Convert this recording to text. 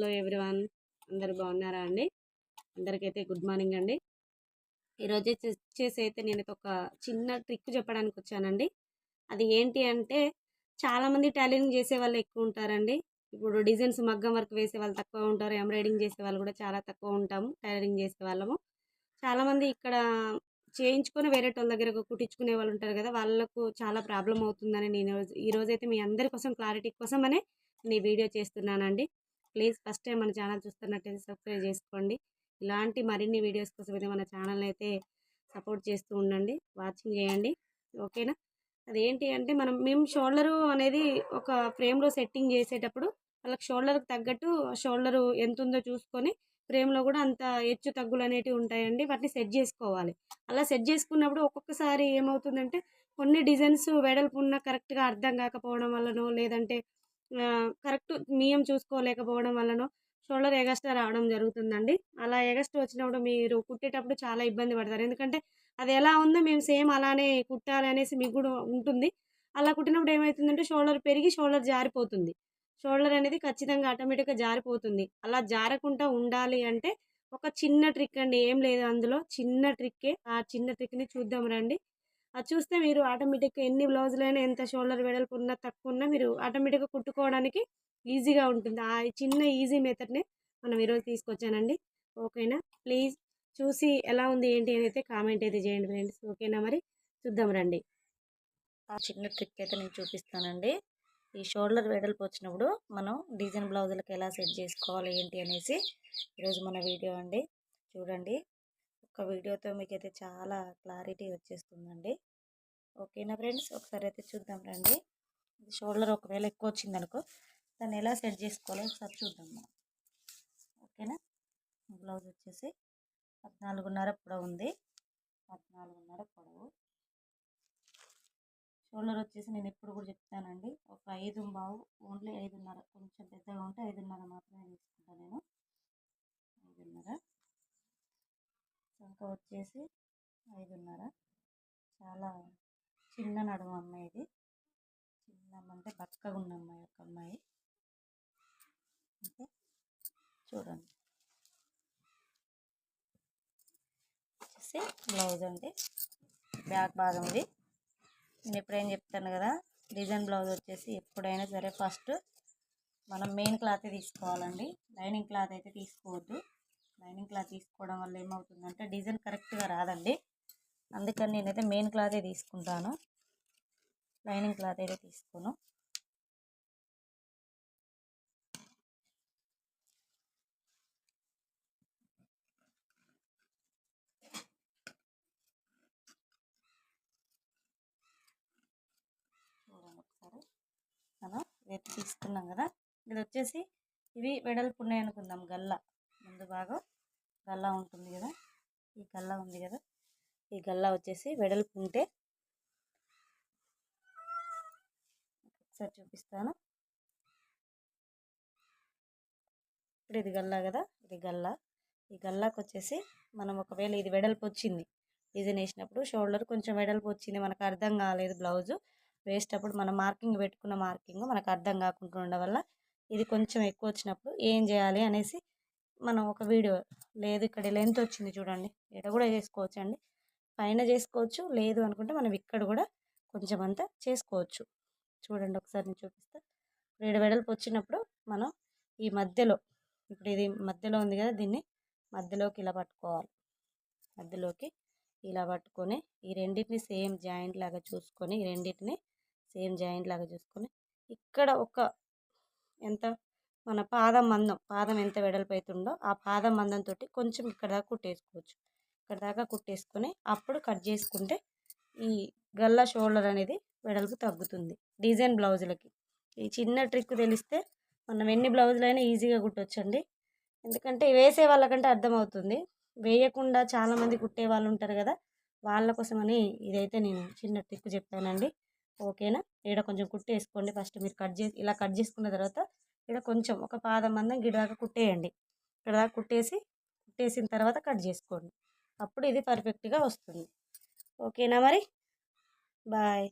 Hello everyone. అందరు బాగున్నారా అండి? అందరికైతే గుడ్ మార్నింగ్ అండి. ఈరోజు వచ్చేసి అయితే నేను ఒక చిన్న ట్రిక్ చెప్పడానికి వచ్చానండి. అది ఏంటి అంటే చాలామంది టైలరింగ్ చేసే వాళ్ళు ఎక్కువ ఉంటారండి. ఇప్పుడు డిజైన్స్ మగ్గం వర్క్ వేసే వాళ్ళు తక్కువ ఉంటారు. ఎంబ్రాయిడింగ్ చేసే వాళ్ళు కూడా చాలా తక్కువ ఉంటాము టైలరింగ్ చేసే వాళ్ళము. చాలామంది ఇక్కడ చేయించుకొని వేరే వాళ్ళ దగ్గర కుట్టించుకునే వాళ్ళు ఉంటారు కదా వాళ్ళకు చాలా ప్రాబ్లం అవుతుందని నేను ఈ రోజు మీ అందరి కోసం క్లారిటీ కోసం అనే నేను ఈ వీడియో చేస్తున్నానండి. ప్లీజ్ ఫస్ట్ టైం మన ఛానల్ చూస్తున్నట్టయితే సబ్స్క్రైబ్ చేసుకోండి. ఇలాంటి మరిన్ని వీడియోస్ కోసం అయితే మన ఛానల్ని అయితే సపోర్ట్ చేస్తూ ఉండండి. వాచింగ్ చేయండి. ఓకేనా? అదేంటి అంటే మనం మేము షోల్డరు అనేది ఒక ఫ్రేమ్లో సెట్టింగ్ చేసేటప్పుడు వాళ్ళకి షోల్డర్కి తగ్గట్టు షోల్డరు ఎంత ఉందో చూసుకొని ఫ్రేమ్లో కూడా అంత హెచ్చు తగ్గులు అనేటివి ఉంటాయండి. వాటిని సెట్ చేసుకోవాలి. అలా సెట్ చేసుకున్నప్పుడు ఒక్కొక్కసారి ఏమవుతుందంటే కొన్ని డిజైన్స్ వెడల్పు ఉన్న కరెక్ట్గా అర్థం కాకపోవడం వల్లనో లేదంటే కరెక్ట్ మీయం చూసుకోలేకపోవడం వలన షోల్డర్ ఎగస్ట్రా రావడం జరుగుతుందండి. అలా ఎగస్ట్రా వచ్చినప్పుడు మీరు కుట్టేటప్పుడు చాలా ఇబ్బంది పడతారు. ఎందుకంటే అది ఎలా ఉందో మేము సేమ్ అలానే కుట్టాలి అనేసి మీకు కూడా ఉంటుంది. అలా కుట్టినప్పుడు ఏమవుతుందంటే షోల్డర్ పెరిగి షోల్డర్ జారిపోతుంది. షోల్డర్ అనేది ఖచ్చితంగా ఆటోమేటిక్గా జారిపోతుంది. అలా జారకుండా ఉండాలి అంటే ఒక చిన్న ట్రిక్ అండి. ఏం లేదు అందులో. చిన్న ట్రిక్కే. ఆ చిన్న ట్రిక్ని చూద్దాం రండి. అది చూస్తే మీరు ఆటోమేటిక్గా ఎన్ని బ్లౌజులైనా ఎంత షోల్డర్ వెడల్పు ఉన్నా తక్కువ ఉన్నా మీరు ఆటోమేటిక్గా కుట్టుకోవడానికి ఈజీగా ఉంటుంది. ఆ చిన్న ఈజీ మెథడ్నే మనం ఈరోజు తీసుకొచ్చానండి. ఓకేనా? ప్లీజ్ చూసి ఎలా ఉంది ఏంటి అని అయితే కామెంట్ అయితే చేయండి ఫ్రెండ్స్. ఓకేనా మరి? చూద్దాం రండి. ఆ చిన్న ట్రిక్ అయితే నేను చూపిస్తానండి. ఈ షోల్డర్ వెడల్పు వచ్చినప్పుడు మనం డిజైన్ బ్లౌజులకు ఎలా సెట్ చేసుకోవాలి ఏంటి అనేసి ఈరోజు మన వీడియో అండి. చూడండి. ఒక వీడియోతో మీకు అయితే చాలా క్లారిటీ వచ్చేస్తుందండి. ఓకేనా ఫ్రెండ్స్ ఒకసారి అయితే చూద్దాం రండి. షోల్డర్ ఒకవేళ ఎక్కువ వచ్చిందనుకో దాన్ని ఎలా సెట్ చేసుకోవాలో ఒకసారి చూద్దాం మనం. ఓకేనా? బ్లౌజ్ వచ్చేసి పద్నాలుగున్నర పొడవు ఉంది. పద్నాలుగున్నర పొడవు. షోల్డర్ వచ్చేసి నేను ఎప్పుడు కూడా చెప్తానండి. ఒక ఐదు బావు ఓన్లీ ఐదున్నర కొంచెం పెద్దగా ఉంటే ఐదున్నర మాత్రమే తీసుకుంటాను నేను. ఐదున్నర. సంఖ వచ్చేసి ఐదున్నర. చాలా చిన్న నడుము అమ్మాయి ఇది. చిన్న అంటే బక్కగా ఉన్న అమ్మాయి ఒక అమ్మాయి. ఓకే. చూడండి. వచ్చేసి బ్లౌజ్ అండి. బ్యాక్ భాగం ఇది. నేను ఎప్పుడైనా చెప్తాను కదా డిజైన్ బ్లౌజ్ వచ్చేసి ఎప్పుడైనా సరే ఫస్ట్ మనం మెయిన్ క్లాత్ తీసుకోవాలండి. లైనింగ్ క్లాత్ అయితే తీసుకోవద్దు. లైనింగ్ క్లాత్ తీసుకోవడం వల్ల ఏమవుతుందంటే డిజైన్ కరెక్ట్గా రాదండి. అందుకని నేనైతే మెయిన్ క్లాతే తీసుకుంటాను. లైనింగ్ క్లాత్ అయితే తీసుకోను. మనం రేపు తీసుకున్నాం కదా. ఇది వచ్చేసి ఇవి వెడల్పు అనుకుందాం గల్ల. ముందు భాగం గల్లా ఉంటుంది కదా? ఈ గల్లా ఉంది కదా? ఈ గల్లా వచ్చేసి వెడల్పు ఉంటే ఒకసారి చూపిస్తాను. ఇప్పుడు ఇది గల్లా కదా? ఇది గల్లా. ఈ గల్లాకు వచ్చేసి మనం ఒకవేళ ఇది వెడల్పు వచ్చింది డిజైన్ వేసినప్పుడు షోల్డర్ కొంచెం వెడల్పు వచ్చింది మనకు అర్థం కాలేదు బ్లౌజు. వేసేటప్పుడు మనం మార్కింగ్ పెట్టుకున్న మార్కింగ్ మనకు అర్థం కాకుండా ఉండడం వల్ల ఇది కొంచెం ఎక్కువ వచ్చినప్పుడు ఏం చేయాలి అనేసి మనం ఒక వీడియో లేదు ఇక్కడ లెంత్ వచ్చింది చూడండి ఇక్కడ కూడా చేసుకోవచ్చు అండి పైన చేసుకోవచ్చు లేదు అనుకుంటే మనం ఇక్కడ కూడా కొంచెం అంతా చేసుకోవచ్చు. చూడండి ఒకసారి నేను చూపిస్తా. వేడి వెడల్పు వచ్చినప్పుడు మనం ఈ మధ్యలో ఇప్పుడు ఇది మధ్యలో ఉంది కదా దీన్ని మధ్యలోకి ఇలా పట్టుకోవాలి. మధ్యలోకి ఇలా పట్టుకొని ఈ రెండింటిని సేమ్ జాయింట్ లాగా చూసుకొని ఈ రెండింటిని సేమ్ జాయింట్ లాగా చూసుకొని ఇక్కడ ఒక ఎంత మన పాదం మందం పాదం ఎంత వెడల్పు అవుతుందో ఆ పాదం మందంతో కొంచెం ఇక్కడ దాకా కుట్టేసుకోవచ్చు. ఇక్కడ దాకా కుట్టేసుకొని అప్పుడు కట్ చేసుకుంటే ఈ గల్ల షోల్డర్ అనేది వెడల్పు తగ్గుతుంది. డిజైన్ బ్లౌజులకి. ఈ చిన్న ట్రిక్ తెలిస్తే మనం ఎన్ని బ్లౌజులైనా ఈజీగా కుట్టొచ్చండి. ఎందుకంటే వేసే వాళ్ళకంటే అర్థమవుతుంది. వేయకుండా చాలామంది కుట్టే వాళ్ళు ఉంటారు కదా వాళ్ళ కోసమని ఇదైతే నేను చిన్న ట్రిక్ చెప్పానండి. ఓకేనా? ఇక్కడ కొంచెం కుట్టేసుకోండి. ఫస్ట్ మీరు కట్ చేసి ఇలా కట్ చేసుకున్న తర్వాత ఇక్కడ కొంచెం ఒక పాదం మందం గిడిదాకా కుట్టేయండి. ఇక్కడ దాకా కుట్టేసి కుట్టేసిన తర్వాత కట్ చేసుకోండి. అప్పుడు ఇది పర్ఫెక్ట్గా వస్తుంది. ఓకేనా మరి? బాయ్.